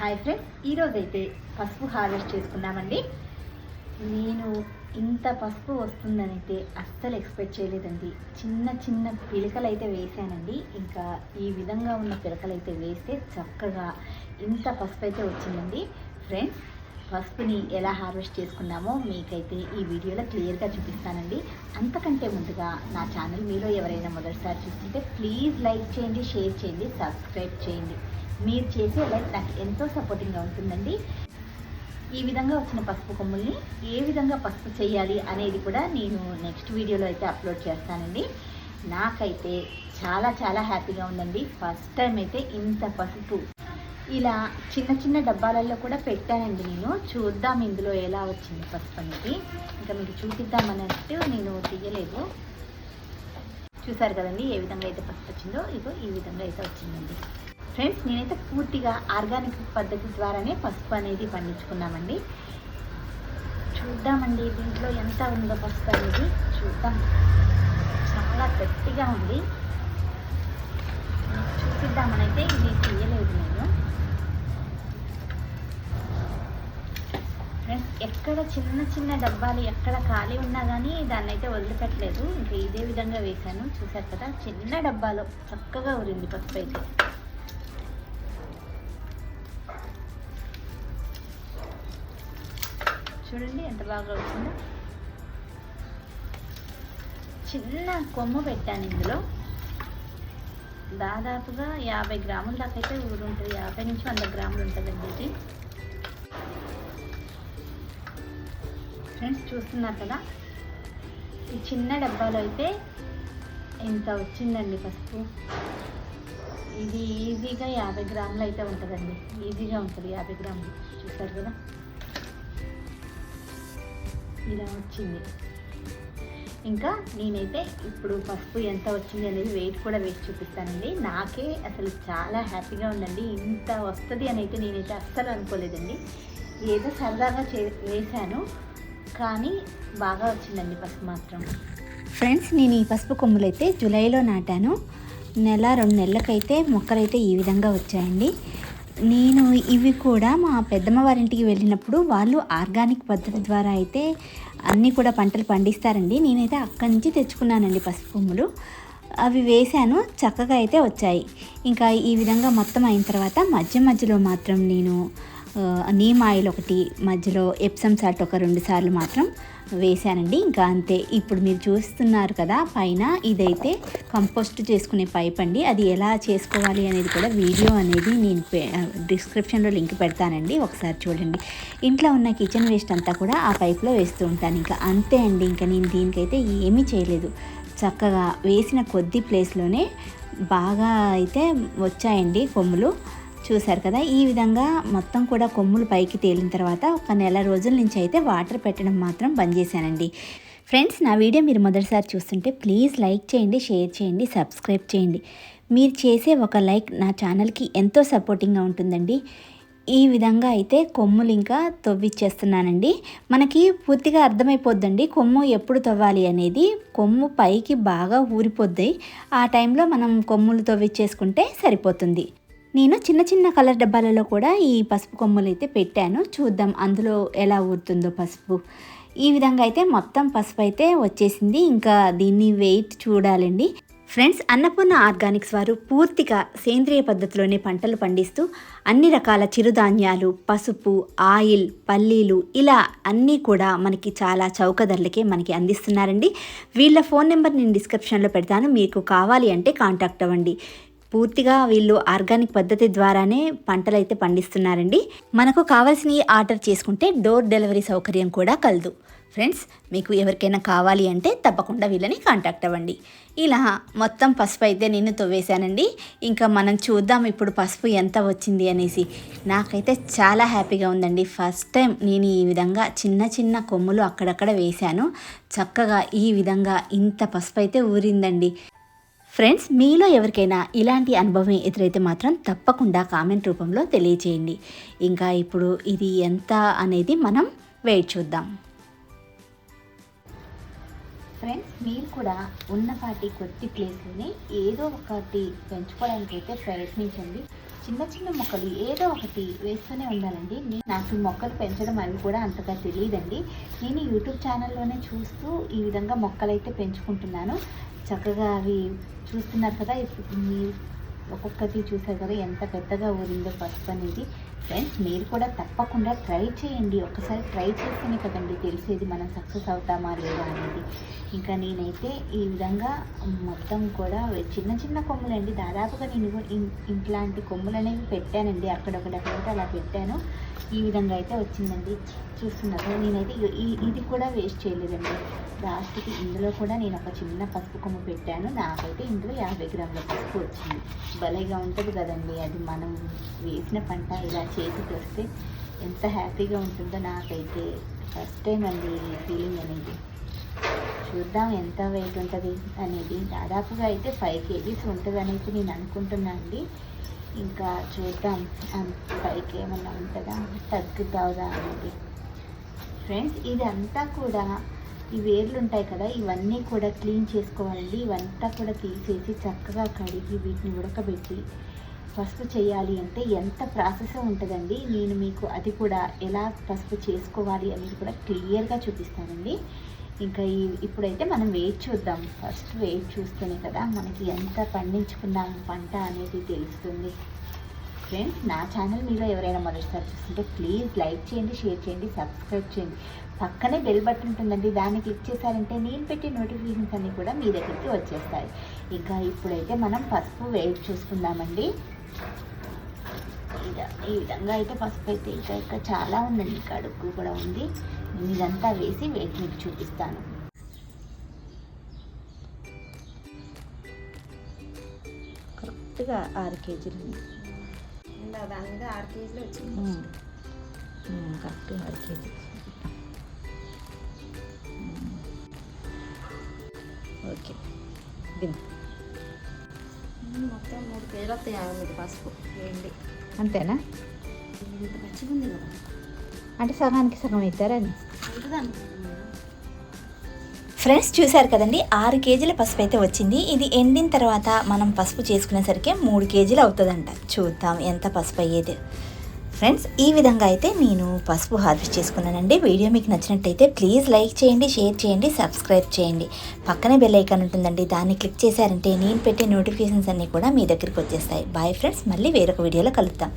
Hi friends ఈరోజు అయితే పసుపు హార్వెస్ట్ చేసుకున్నామండి. నేను ఇంత పసుపు వస్తుందని అయితే అస్సలు ఎక్స్పెక్ట్ చేయలేదండి. చిన్న చిన్న పిలకలు అయితే వేసానండి ఇంకా ఈ విధంగా ఉన్న పిలకలు అయితే వేస్తే చక్కగా ఇంత పసుపు అయితే వచ్చిందండి. ఫ్రెండ్స్ పసుపుని ఎలా హార్వెస్ట్ చేసుకున్నామో మీకైతే ఈ వీడియోలో క్లియర్గా చూపిస్తానండి. అంతకంటే ముందుగా నా ఛానల్ మీలో ఎవరైనా మొదటిసారి చూస్తుంటే ప్లీజ్ లైక్ చేయండి షేర్ చేయండి సబ్స్క్రైబ్ చేయండి. మీరు చేసే లైక్ నాకు ఎంతో సపోర్టింగ్గా ఉంటుందండి. ఈ విధంగా వచ్చిన పసుపు కొమ్ముల్ని ఏ విధంగా పసుపు చేయాలి అనేది కూడా నేను నెక్స్ట్ వీడియోలో అయితే అప్లోడ్ చేస్తానండి. నాకైతే చాలా చాలా హ్యాపీగా ఉందండి. ఫస్ట్ టైం అయితే ఇంత పసుపు. ఇలా చిన్న చిన్న డబ్బాలలో కూడా పెట్టానండి నేను. చూద్దాం ఇందులో ఎలా వచ్చింది పసుపు అనేది. ఇంకా మీకు చూపిద్దామన్నట్టు నేను తీయలేదు. చూసారు కదండి ఏ విధంగా అయితే పసుపు వచ్చిందో? ఇదో ఈ విధంగా అయితే వచ్చిందండి. ఫ్రెండ్స్ నేనైతే పూర్తిగా ఆర్గానిక్ పద్ధతి ద్వారానే పసుపు అనేది పండించుకున్నామండి. చూద్దామండి దీంట్లో ఎంత ఉందో పసుపు అనేది. చూద్దాం. చాలా గట్టిగా ఉంది. చూపిద్దామనైతే ఇది తీయలేదు నేను. ఫ్రెండ్స్ ఎక్కడ చిన్న చిన్న డబ్బాలు ఎక్కడ ఖాళీ ఉన్నా కానీ దాన్ని అయితే వదిలిపెట్టలేదు. ఇంకా ఇదే విధంగా వేశాను. చూసారు కదా చిన్న డబ్బాలో చక్కగా ఉరింది పసుపు అయితే చూడండి ఎంత బాగా వచ్చిందో. చిన్న కొమ్మ పెట్టాను ఇందులో. దాదాపుగా యాభై గ్రాముల దాకా అయితే ఊరు ఉంటుంది. యాభై నుంచి వంద గ్రాములు ఉంటుందండి ఇది. ఫ్రెండ్స్ చూస్తున్నారు కదా? ఈ చిన్న డబ్బాలో అయితే ఇంత వచ్చిందండి పసుపు. ఇది ఈజీగా యాభై గ్రాములు అయితే ఉంటుందండి. ఈజీగా ఉంటుంది యాభై గ్రాములు. చూసారు కదా? ఇలా వచ్చింది. ఇంకా నేనైతే ఇప్పుడు పసుపు ఎంత వచ్చింది అనేది వెయిట్ కూడా వేసి చూపిస్తానండి. నాకే అసలు చాలా హ్యాపీగా ఉందండి. ఇంత వస్తుంది అని అయితే నేనైతే అస్సలు అనుకోలేదండి. ఏదో సరదాగా చే వేశాను. కానీ బాగా వచ్చిందండి పసుపు మాత్రం. ఫ్రెండ్స్ నేను ఈ పసుపు కొమ్ములు అయితే జూలైలో నాటాను. నెల రెండు నెలలకైతే మొక్కలైతే ఈ విధంగా వచ్చాయండి. నేను ఇవి కూడా మా పెద్దమ్మ వారింటికి వెళ్ళినప్పుడు వాళ్ళు ఆర్గానిక్ పద్ధతి ద్వారా అయితే అన్నీ కూడా పంటలు పండిస్తారండి. నేనైతే అక్కడి నుంచి తెచ్చుకున్నానండి పసుపు కొమ్ములు. అవి వేశాను చక్కగా అయితే వచ్చాయి. ఇంకా ఈ విధంగా మొత్తం అయిన తర్వాత మధ్య మధ్యలో మాత్రం నేను నీమ్ ఆయిల్ ఒకటి మధ్యలో ఎప్సమ్ సాల్ట్ ఒక రెండు సార్లు మాత్రం వేశానండి. ఇంకా అంతే ఇప్పుడు మీరు చూస్తున్నారు కదా పైన ఇదైతే కంపోస్ట్ చేసుకునే పైప్ అండి. అది ఎలా చేసుకోవాలి అనేది కూడా వీడియో అనేది నేను డిస్క్రిప్షన్లో లింక్ పెడతానండి. ఒకసారి చూడండి. ఇంట్లో ఉన్న కిచెన్ వేస్ట్ అంతా కూడా ఆ పైప్లో వేస్తూ ఉంటాను. ఇంకా అంతే అండి ఇంకా నేను దీనికైతే ఏమీ చేయలేదు. చక్కగా వేసిన కొద్ది ప్లేస్లోనే బాగా అయితే వచ్చాయండి కొమ్ములు. చూశారు కదా ఈ విధంగా మొత్తం కూడా కొమ్ములు పైకి తేలిన తర్వాత ఒక నెల రోజుల నుంచి అయితే వాటర్ పెట్టడం మాత్రం బంద్ చేశానండి. ఫ్రెండ్స్ నా వీడియో మీరు మొదటిసారి చూస్తుంటే ప్లీజ్ లైక్ చేయండి షేర్ చేయండి సబ్స్క్రైబ్ చేయండి. మీరు చేసే ఒక లైక్ నా ఛానల్కి ఎంతో సపోర్టింగ్గా ఉంటుందండి. ఈ విధంగా అయితే కొమ్ములు ఇంకా తవ్విచ్చేస్తున్నానండి. మనకి పూర్తిగా అర్థమైపోద్దండి కొమ్ము ఎప్పుడు తవ్వాలి అనేది. కొమ్ము పైకి బాగా ఊరిపోద్ది. ఆ టైంలో మనం కొమ్ములు తవ్విచ్చేసుకుంటే సరిపోతుంది. నేను చిన్న చిన్న కలర్ డబ్బాలలో కూడా ఈ పసుపు కొమ్ములు అయితే పెట్టాను. చూద్దాం అందులో ఎలా ఊరుతుందో పసుపు. ఈ విధంగా అయితే మొత్తం పసుపు అయితే వచ్చేసింది. ఇంకా దీన్ని వెయిట్ చూడాలండి. ఫ్రెండ్స్ అన్నపూర్ణ ఆర్గానిక్స్ వారు పూర్తిగా సేంద్రియ పద్ధతిలోనే పంటలు పండిస్తూ అన్ని రకాల చిరుధాన్యాలు పసుపు ఆయిల్ పల్లీలు ఇలా అన్నీ కూడా మనకి చాలా చౌక ధరలకే మనకి అందిస్తున్నారండి. వీళ్ళ ఫోన్ నెంబర్ నేను డిస్క్రిప్షన్లో పెడతాను. మీకు కావాలి అంటే కాంటాక్ట్ అవ్వండి. పూర్తిగా వీళ్ళు ఆర్గానిక్ పద్ధతి ద్వారానే పంటలు అయితే పండిస్తున్నారండి. మనకు కావాల్సినవి ఆర్డర్ చేసుకుంటే డోర్ డెలివరీ సౌకర్యం కూడా కలదు. ఫ్రెండ్స్ మీకు ఎవరికైనా కావాలి అంటే తప్పకుండా వీళ్ళని కాంటాక్ట్ అవ్వండి. ఇలా మొత్తం పసుపు అయితే నేను తవ్వేశానండి. ఇంకా మనం చూద్దాం ఇప్పుడు పసుపు ఎంత వచ్చింది అనేసి. నాకైతే చాలా హ్యాపీగా ఉందండి. ఫస్ట్ టైం నేను ఈ విధంగా చిన్న చిన్న కొమ్ములు అక్కడక్కడ వేశాను. చక్కగా ఈ విధంగా ఇంత పసుపు అయితే ఊరిందండి. ఫ్రెండ్స్ మీలో ఎవరికైనా ఇలాంటి అనుభవం ఎదురైతే మాత్రం తప్పకుండా కామెంట్ రూపంలో తెలియచేయండి. ఇంకా ఇప్పుడు ఇది ఎంత అనేది మనం వెయిట్ చూద్దాం. ఫ్రెండ్స్ మీరు కూడా ఉన్నపాటి కొద్ది ప్లేస్లోని ఏదో ఒకటి పెంచుకోవడానికి అయితే ప్రయత్నించండి. చిన్న చిన్న మొక్కలు ఏదో ఒకటి వేస్తూనే ఉండాలండి. నాకు ఈ మొక్కలు పెంచడం అవి కూడా అంతగా తెలియదండి. నేను యూట్యూబ్ ఛానల్లోనే చూస్తూ ఈ విధంగా మొక్కలైతే పెంచుకుంటున్నాను. చక్కగా అవి చూస్తున్నారు కదా ఇప్పుడు మీరు ఒక్కొక్కటి చూసారు కదా ఎంత పెద్దగా ఊరిందో పసుపు అనేది. ఫ్రెండ్స్ మీరు కూడా తప్పకుండా ట్రై చేయండి. ఒకసారి ట్రై చేస్తేనే కదండి తెలిసేది మనం సక్సెస్ అవుతామా లేదా అనేది. ఇంకా నేనైతే ఈ విధంగా మొత్తం కూడా చిన్న చిన్న కొమ్ములండి దాదాపుగా నేను ఇట్లాంటి కొమ్ములు అనేవి పెట్టానండి అక్కడొకటి అలా పెట్టాను. ఈ విధంగా అయితే వచ్చిందండి. చూస్తున్నారు. నేనైతే ఇది కూడా వేస్ట్ చేయలేదండి. లాస్ట్కి ఇందులో కూడా నేను ఒక చిన్న పసుపు కొమ్మ పెట్టాను. నాకైతే ఇందులో యాభై గ్రాముల పసుపు వచ్చింది. భలేగా ఉంటుంది కదండి. అది మనం వేసిన పంట ఇలా చేతికి వస్తే ఎంత హ్యాపీగా ఉంటుందో నాకైతే ఫస్ట్ టైం అండి ఈ ఫీలింగ్ అనేది. చూద్దాం ఎంత వెయిట్ ఉంటుంది అనేది. దాదాపుగా అయితే ఫైవ్ కేజీస్ ఉంటుంది అనేది నేను అనుకుంటున్నాను అండి. ఇంకా చూద్దాం ఫైవ్కి ఏమన్నా ఉంటుందా? తగ్గుతావుదా అనేది. ఫ్రెండ్స్ ఇదంతా కూడా ఈ వేర్లు ఉంటాయి కదా ఇవన్నీ కూడా క్లీన్ చేసుకోవాలండి ఇవంతా కూడా తీసేసి చక్కగా కడిగి వీటిని ఉడకబెట్టి పసుపు చేయాలి అంటే ఎంత ప్రాసెస్ ఉంటుందండి? నేను మీకు అది కూడా ఎలా పసుపు చేసుకోవాలి అనేది కూడా క్లియర్గా చూపిస్తానండి. ఇంకా ఈ ఇప్పుడైతే మనం వెయిట్ చూద్దాం. ఫస్ట్ వెయిట్ చూస్తేనే కదా మనకి ఎంత పండించుకున్నాం పంట అనేది తెలుస్తుంది. ఫ్రెండ్స్ నా ఛానల్ మీలో ఎవరైనా మొదటిసారి చూస్తుంటే ప్లీజ్ లైక్ చేయండి షేర్ చేయండి సబ్స్క్రైబ్ చేయండి. పక్కనే బెల్ బటన్ ఉంటుందండి. దాన్ని క్లిక్ చేశారంటే నేను పెట్టే నోటిఫికేషన్స్ అన్నీ కూడా మీ దగ్గరికి వచ్చేస్తాయి. ఇంకా ఇప్పుడైతే మనం పసుపు వెయిట్ చూసుకుందామండి. ఈ విధంగా అయితే పసుపు అయితే ఇంకా ఇంకా చాలా ఉందండి. ఇంకా అడుగు కూడా ఉంది. నేను ఇదంతా వేసి వెయిట్ మీకు చూపిస్తాను. కరెక్ట్గా ఆరు కేజీలు ఉంది. ఆరు కేజీలు వచ్చింది. కరెక్ట్గా ఆరు కేజీ. ఓకే. దింపు. మొత్తం మూడు కేజీలు వస్తాయి మీద పసుపు. వేయండి అంతేనా? ఇంత మంచిగా ఉంది కదా. అంటే సగానికి సగం ఇస్తారని ఫ్రెండ్స్ చూశారు కదండి ఆరు కేజీల పసుపు అయితే వచ్చింది. ఇది ఎండిన తర్వాత మనం పసుపు చేసుకునేసరికి మూడు కేజీలు అవుతుందంట. చూద్దాం ఎంత పసుపు అయ్యేది. ఫ్రెండ్స్ ఈ విధంగా అయితే నేను పసుపు హార్వెస్ట్ చేసుకున్నానండి. వీడియో మీకు నచ్చినట్టయితే ప్లీజ్ లైక్ చేయండి షేర్ చేయండి సబ్స్క్రైబ్ చేయండి. పక్కనే బెల్ ఐకాన్ ఉంటుందండి దాన్ని క్లిక్ చేశారంటే నేను పెట్టే నోటిఫికేషన్స్ అన్నీ కూడా మీ దగ్గరికి వచ్చేస్తాయి. బాయ్ ఫ్రెండ్స్ మళ్ళీ వేరొక వీడియోలో కలుద్దాం.